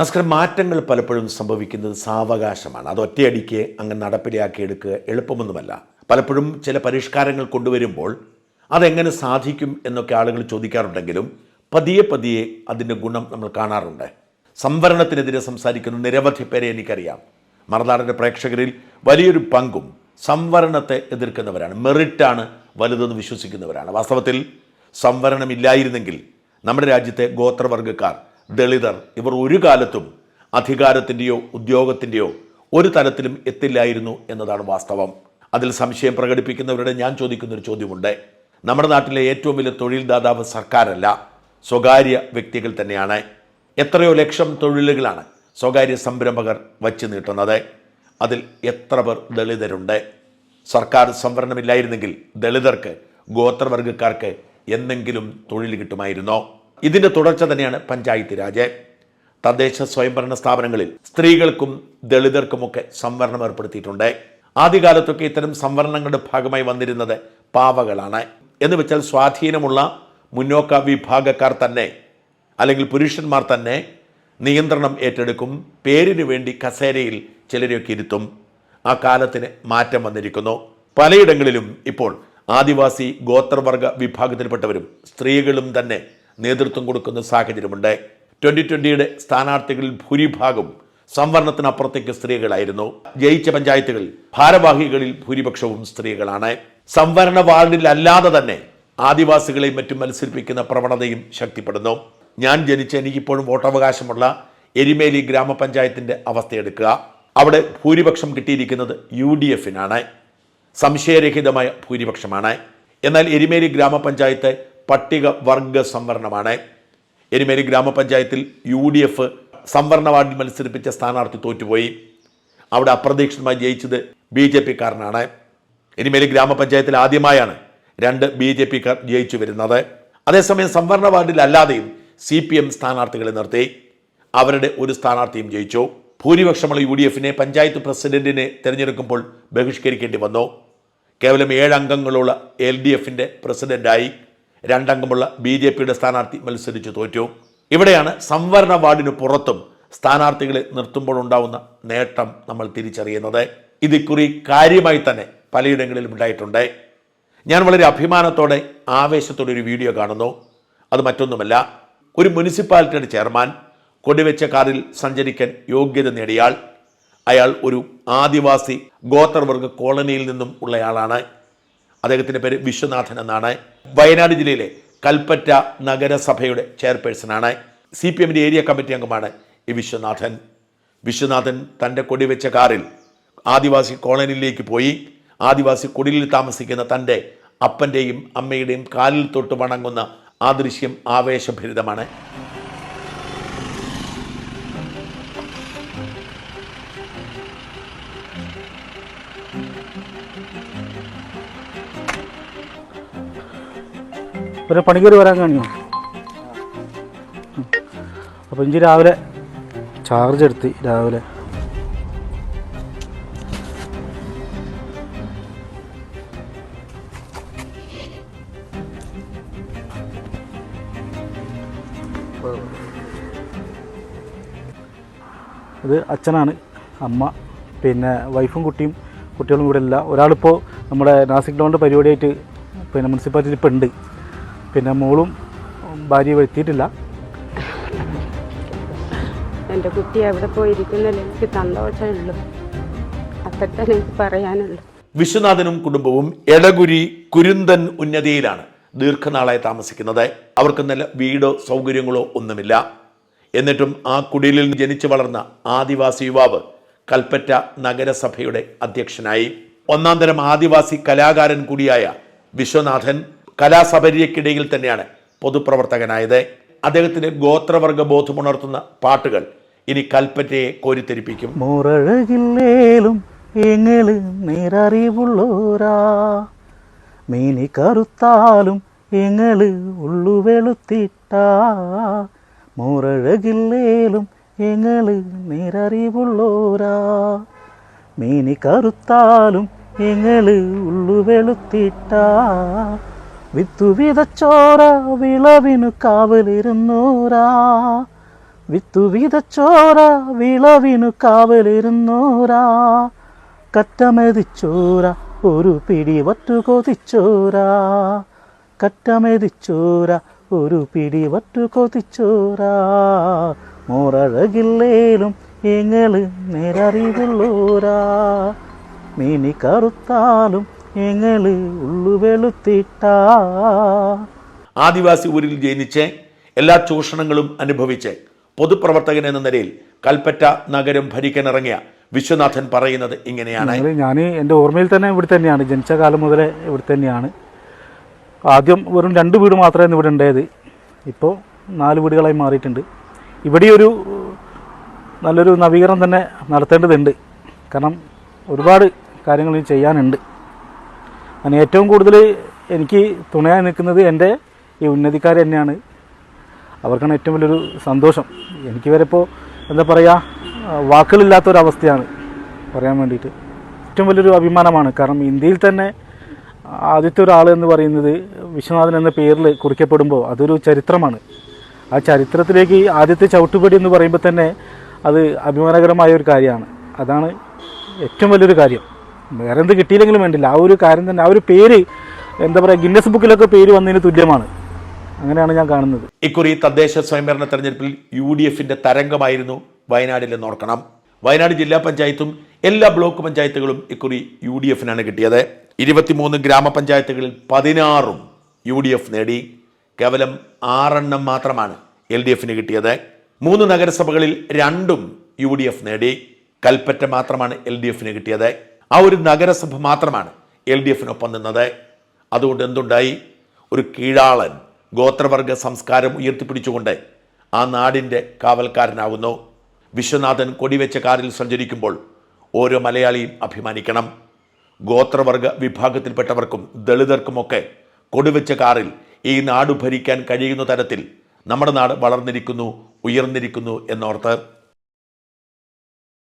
നമസ്കാരം മാറ്റങ്ങൾ പലപ്പോഴും സംഭവിക്കുന്നത് സാവകാശമാണ്. അത് ഒറ്റയടിക്ക് അങ്ങ് നടപ്പിലാക്കി എടുക്കുക എളുപ്പമൊന്നുമല്ല. പലപ്പോഴും ചില പരിഷ്കാരങ്ങൾ കൊണ്ടുവരുമ്പോൾ അതെങ്ങനെ സാധിക്കും എന്നൊക്കെ ആളുകൾ ചോദിക്കാറുണ്ടെങ്കിലും പതിയെ പതിയെ അതിന്റെ ഗുണം നമ്മൾ കാണാറുണ്ട്. സംവരണത്തിനെതിരെ സംസാരിക്കുന്ന നിരവധി പേരെ എനിക്കറിയാം. മറുനാടിന്റെ പ്രേക്ഷകരിൽ വലിയൊരു പങ്കും സംവരണത്തെ എതിർക്കുന്നവരാണ്. മെറിറ്റാണ് വലുതെന്ന് വിശ്വസിക്കുന്നവരാണ്. വാസ്തവത്തിൽ സംവരണമില്ലായിരുന്നെങ്കിൽ നമ്മുടെ രാജ്യത്തെ ഗോത്രവർഗക്കാർ ദളിതർ ഇവർ ഒരു കാലത്തും അധികാരത്തിന്റെയോ ഉദ്യോഗത്തിന്റെയോ ഒരു തലത്തിലും എത്തില്ലായിരുന്നു എന്നതാണ് വാസ്തവം. അതിൽ സംശയം പ്രകടിപ്പിക്കുന്നവരുടെ ഞാൻ ചോദിക്കുന്നൊരു ചോദ്യമുണ്ട്. നമ്മുടെ നാട്ടിലെ ഏറ്റവും വലിയ തൊഴിൽ ദാതാവ് സർക്കാരല്ല സ്വകാര്യ വ്യക്തികൾ തന്നെയാണ്. എത്രയോ ലക്ഷം തൊഴിലുകളാണ് സ്വകാര്യ സംരംഭകർ വച്ചു നീട്ടുന്നത്. അതിൽ എത്ര പേർ ദളിതരുണ്ട്? സർക്കാർ സംവരണമില്ലായിരുന്നെങ്കിൽ ദളിതർക്ക് ഗോത്രവർഗക്കാർക്ക് എന്തെങ്കിലും തൊഴിൽ കിട്ടുമായിരുന്നോ? ഇതിന്റെ തുടർച്ച തന്നെയാണ് പഞ്ചായത്ത് രാജ്. തദ്ദേശ സ്വയംഭരണ സ്ഥാപനങ്ങളിൽ സ്ത്രീകൾക്കും ദളിതർക്കുമൊക്കെ സംവരണം ഏർപ്പെടുത്തിയിട്ടുണ്ട്. ആദ്യകാലത്തൊക്കെ ഇത്തരം സംവരണങ്ങളുടെ ഭാഗമായി വന്നിരുന്നത് പാവകളാണ്. എന്ന് വെച്ചാൽ സ്വാധീനമുള്ള മുന്നോക്ക വിഭാഗക്കാർ തന്നെ അല്ലെങ്കിൽ പുരുഷന്മാർ തന്നെ നിയന്ത്രണം ഏറ്റെടുക്കും പേരിനു വേണ്ടി കസേരയിൽ ചിലരെയൊക്കെ ഇരുത്തും. ആ കാലത്തിന് മാറ്റം വന്നിരിക്കുന്നു. പലയിടങ്ങളിലും ഇപ്പോൾ ആദിവാസി ഗോത്രവർഗ വിഭാഗത്തിൽപ്പെട്ടവരും സ്ത്രീകളും തന്നെ നേതൃത്വം കൊടുക്കുന്ന സാഹചര്യമുണ്ട്. ട്വന്റി ട്വന്റിയുടെ സ്ഥാനാർത്ഥികളിൽ ഭൂരിഭാഗം സംവരണത്തിനപ്പുറത്തേക്ക് സ്ത്രീകളായിരുന്നു. ജയിച്ച പഞ്ചായത്തുകളിൽ ഭാരവാഹികളിൽ ഭൂരിപക്ഷവും സ്ത്രീകളാണ്. സംവരണ വാർഡിൽ അല്ലാതെ തന്നെ ആദിവാസികളെയും മറ്റും മത്സരിപ്പിക്കുന്ന പ്രവണതയും ശക്തിപ്പെടുന്നു. ഞാൻ ജനിച്ച എനിക്കിപ്പോഴും വോട്ടവകാശമുള്ള എരിമേലി ഗ്രാമപഞ്ചായത്തിന്റെ അവസ്ഥയെടുക്കുക. അവിടെ ഭൂരിപക്ഷം കിട്ടിയിരിക്കുന്നത് യു ഡി എഫിനാണ് സംശയരഹിതമായ ഭൂരിപക്ഷമാണ്. എന്നാൽ എരിമേലി ഗ്രാമപഞ്ചായത്ത് പട്ടിക വർഗ സംവരണമാണ് എരിമേലി ഗ്രാമപഞ്ചായത്തിൽ യു ഡി എഫ് സംവരണ വാർഡിൽ മത്സരിപ്പിച്ച സ്ഥാനാർത്ഥി തോറ്റുപോയി. അവിടെ അപ്രതീക്ഷിതമായി ജയിച്ചത് ബി ജെ പിക്കാരനാണ്. എരിമേലി ഗ്രാമപഞ്ചായത്തിൽ ആദ്യമായാണ് രണ്ട് ബി ജെ പിക്കാർ ജയിച്ചു വരുന്നത്. അതേസമയം സംവരണ വാർഡിൽ അല്ലാതെയും സി പി എം സ്ഥാനാർത്ഥികളെ നിർത്തി. അവരുടെ ഒരു സ്ഥാനാർത്ഥിയും ജയിച്ചു. ഭൂരിപക്ഷമുള്ള യു ഡി എഫിനെ പഞ്ചായത്ത് പ്രസിഡന്റിനെ തിരഞ്ഞെടുക്കുമ്പോൾ ബഹിഷ്കരിക്കേണ്ടി വന്നു. കേവലം ഏഴ് അംഗങ്ങളുള്ള എൽ ഡി എഫിന്റെ പ്രസിഡന്റായി രണ്ടംഗമുള്ള ബി ജെ പിയുടെ സ്ഥാനാർത്ഥി മത്സരിച്ച് തോറ്റു. ഇവിടെയാണ് സംവരണ വാർഡിന് പുറത്തും സ്ഥാനാർത്ഥികളെ നിർത്തുമ്പോൾ ഉണ്ടാവുന്ന നേട്ടം നമ്മൾ തിരിച്ചറിയുന്നത്. ഇതിക്കുറി കാര്യമായി തന്നെ പലയിടങ്ങളിലും ഉണ്ടായിട്ടുണ്ട്. ഞാൻ വളരെ അഭിമാനത്തോടെ ആവേശത്തോടെ ഒരു വീഡിയോ കാണുന്നു. അത് മറ്റൊന്നുമല്ല ഒരു മുനിസിപ്പാലിറ്റിയുടെ ചെയർമാൻ കൊടിവെച്ച കാറിൽ സഞ്ചരിക്കാൻ യോഗ്യത നേടിയാൽ അയാൾ ഒരു ആദിവാസി ഗോത്രവർഗ കോളനിയിൽ നിന്നും ഉള്ളയാളാണ്. അദ്ദേഹത്തിന്റെ പേര് വിശ്വനാഥൻ എന്നാണ്. വയനാട് ജില്ലയിലെ കൽപ്പറ്റ നഗരസഭയുടെ ചെയർപേഴ്സണാണ്. സി പി എമ്മിന്റെ ഏരിയ കമ്മിറ്റി അംഗമാണ് ഈ വിശ്വനാഥൻ. വിശ്വനാഥൻ തന്റെ കൊടിവെച്ച കാറിൽ ആദിവാസി കോളനിയിലേക്ക് പോയി. ആദിവാസി കുടിലിൽ താമസിക്കുന്ന തന്റെ അപ്പന്റെയും അമ്മയുടെയും കാലിൽ തൊട്ട് വണങ്ങുന്ന ആ ദൃശ്യം ആവേശഭരിതമാണ്. ഒരു പണിക്കർ വരാൻ കാണിയോ? അപ്പോൾ ഇഞ്ചി രാവിലെ ചാർജ് എടുത്ത് രാവിലെ. ഇത് അച്ഛനാണ് അമ്മ പിന്നെ വൈഫും കുട്ടിയും കുട്ടികളും കൂടെ ഇല്ല ഒരാളിപ്പോൾ നമ്മുടെ നാസിക് ഡോണിന്റെ പരിപാടിയായിട്ട് പിന്നെ മുനിസിപ്പാലിറ്റിയിൽ ഇപ്പോൾ ഉണ്ട്. പിന്നെ മോളും ഭാര്യ എത്തിയിട്ടില്ല എന്റെ കുട്ടി എവിടെ പോയിരിക്കുന്നില്ല എനിക്ക് സന്തോഷമുള്ളൂ അത്ര തന്നെ എനിക്ക് പറയാനുള്ളൂ. വിശ്വനാഥനും കുടുംബവും എടകുരി കുരുന്തൻ ഉന്നതിയിലാണ് ദീർഘനാളായി താമസിക്കുന്നത്. അവർക്ക് നല്ല വീടോ സൗകര്യങ്ങളോ ഒന്നുമില്ല. എന്നിട്ടും ആ കുടിലിൽ ജനിച്ചു വളർന്ന ആദിവാസി യുവാവ് കൽപ്പറ്റ നഗരസഭയുടെ അധ്യക്ഷനായി. ഒന്നാം തരം ആദിവാസി കലാകാരൻ കൂടിയായ വിശ്വനാഥൻ കലാസബര്യക്കിടയിൽ തന്നെയാണ് പൊതുപ്രവർത്തകനായത്. അദ്ദേഹത്തിന് ഗോത്രവർഗ ബോധമുണർത്തുന്ന പാട്ടുകൾ ഇനി കൽപ്പറ്റയെ കോരിത്തെരിപ്പിക്കും മുറഴകില്ലേലും എങ്ങൾ നേരറിവുള്ളോരാ മീനി കറുത്താലും എങ്ങൾ ഉള്ളു വെളുത്തിട്ടാ മുറഴകില്ലേലും എങ്ങൾ നേരറിവുള്ളോരാ മീനി കറുത്താലും എങ്ങൾ ഉള്ളു വെളുത്തിട്ടാ വിത്തു വിതച്ചോര വിളവിനു കാവലിരുന്നൂരാ. വിത്തു വിതച്ചോര വിളവിനു കാവലിരുന്നൂരാ. കറ്റമെതിച്ചോര ഒരു പിടി വറ്റു കൊതിച്ചോരാ. ഒരു പിടി വറ്റു കൊതിച്ചോരാ. മോറഴകില്ലേലും എങ്ങൾ നേരറിവുള്ളൂരാ. മീനി കറുത്താലും എങ്ങൾ ഉള്ളു വെളുത്തിട്ടാ. ആദിവാസി ഊരിൽ ജനിച്ച് എല്ലാ ചൂഷണങ്ങളും അനുഭവിച്ച് പൊതുപ്രവർത്തകൻ എന്ന നിലയിൽ കൽപ്പറ്റ നഗരം ഭരിക്കാനിറങ്ങിയ വിശ്വനാഥൻ പറയുന്നത് ഇങ്ങനെയാണ്. ഞാൻ എന്റെ ഓർമ്മയിൽ തന്നെ ഇവിടെ തന്നെയാണ്. ജനിച്ച കാലം മുതലേ ഇവിടെ തന്നെയാണ്. ആദ്യം വെറും രണ്ട് വീട് മാത്രമേ ഇവിടെ ഉണ്ടായത്. ഇപ്പോൾ നാല് വീടുകളായി മാറിയിട്ടുണ്ട്. ഇവിടെ ഒരു നല്ലൊരു നവീകരണം തന്നെ നടത്തേണ്ടതുണ്ട്. കാരണം ഒരുപാട് കാര്യങ്ങൾ ചെയ്യാനുണ്ട്. അതിന് ഏറ്റവും കൂടുതൽ എനിക്ക് തുണയായി നിൽക്കുന്നത് എന്റെ ഈ ഉന്നതിക്കാർ തന്നെയാണ്. അവർക്കാണ് ഏറ്റവും വലിയൊരു സന്തോഷം. എനിക്ക് വരെ ഇപ്പോൾ എന്താ പറയുക വാക്കുകളില്ലാത്തൊരവസ്ഥയാണ് പറയാൻ വേണ്ടിയിട്ട്. ഏറ്റവും വലിയൊരു അഭിമാനമാണ്. കാരണം ഇന്ത്യയിൽ തന്നെ ആദ്യത്തെ ഒരാൾ എന്ന് പറയുന്നത് വിശ്വനാഥൻ എന്ന പേരിൽ കുറിക്കപ്പെടുമ്പോൾ അതൊരു ചരിത്രമാണ്. ആ ചരിത്രത്തിലേക്ക് ആദ്യത്തെ ചവിട്ടുപടി എന്ന് പറയുമ്പോൾ തന്നെ അത് അഭിമാനകരമായ ഒരു കാര്യമാണ്. അതാണ് ഏറ്റവും വലിയൊരു കാര്യം. വേറെ എന്ത് കിട്ടിയില്ലെങ്കിലും വേണ്ടില്ല. ആ ഒരു കാര്യം തന്നെ ആ ഒരു പേര് എന്താ പറയുക ഗിന്നസ് ബുക്കിലൊക്കെ പേര് വന്നതിന് തുല്യമാണ്. അങ്ങനെയാണ് ഞാൻ കാണുന്നത്. ഇക്കുറി തദ്ദേശ സ്വയംഭരണ തെരഞ്ഞെടുപ്പിൽ യു ഡി എഫിന്റെ തരംഗമായിരുന്നു വയനാട്ടിൽ ഓർക്കണം. വയനാട് ജില്ലാ പഞ്ചായത്തും എല്ലാ ബ്ലോക്ക് പഞ്ചായത്തുകളും ഇക്കുറി യു ഡി എഫിനാണ് കിട്ടിയത്. ഇരുപത്തിമൂന്ന് ഗ്രാമപഞ്ചായത്തുകളിൽ പതിനാറും യു ഡി എഫ് നേടി. കേവലം ആറെണ്ണം മാത്രമാണ് എൽ ഡി എഫിന് കിട്ടിയത്. മൂന്ന് നഗരസഭകളിൽ രണ്ടും യു ഡി എഫ് നേടി. കൽപ്പറ്റ മാത്രമാണ് എൽ ഡി എഫിന് കിട്ടിയത്. ആ ഒരു നഗരസഭ മാത്രമാണ് എൽ ഡി എഫിനൊപ്പം നിന്നത്. അതുകൊണ്ട് എന്തുണ്ടായി? ഒരു കീഴാളൻ ഗോത്രവർഗ സംസ്കാരം ഉയർത്തിപ്പിടിച്ചുകൊണ്ട് ആ നാടിന്റെ കാവൽക്കാരനാകുന്നു വിശ്വനാഥൻ കൊടിവെച്ച കാറിൽ സഞ്ചരിക്കുമ്പോൾ ഓരോ മലയാളിയും അഭിമാനിക്കണം. ഗോത്രവർഗ വിഭാഗത്തിൽപ്പെട്ടവർക്കും ദളിതർക്കുമൊക്കെ കൊടിവെച്ച കാറിൽ ഈ നാട് ഭരിക്കാൻ കഴിയുന്ന തരത്തിൽ നമ്മുടെ നാട് വളർന്നിരിക്കുന്നു ഉയർന്നിരിക്കുന്നു എന്നോർത്ത്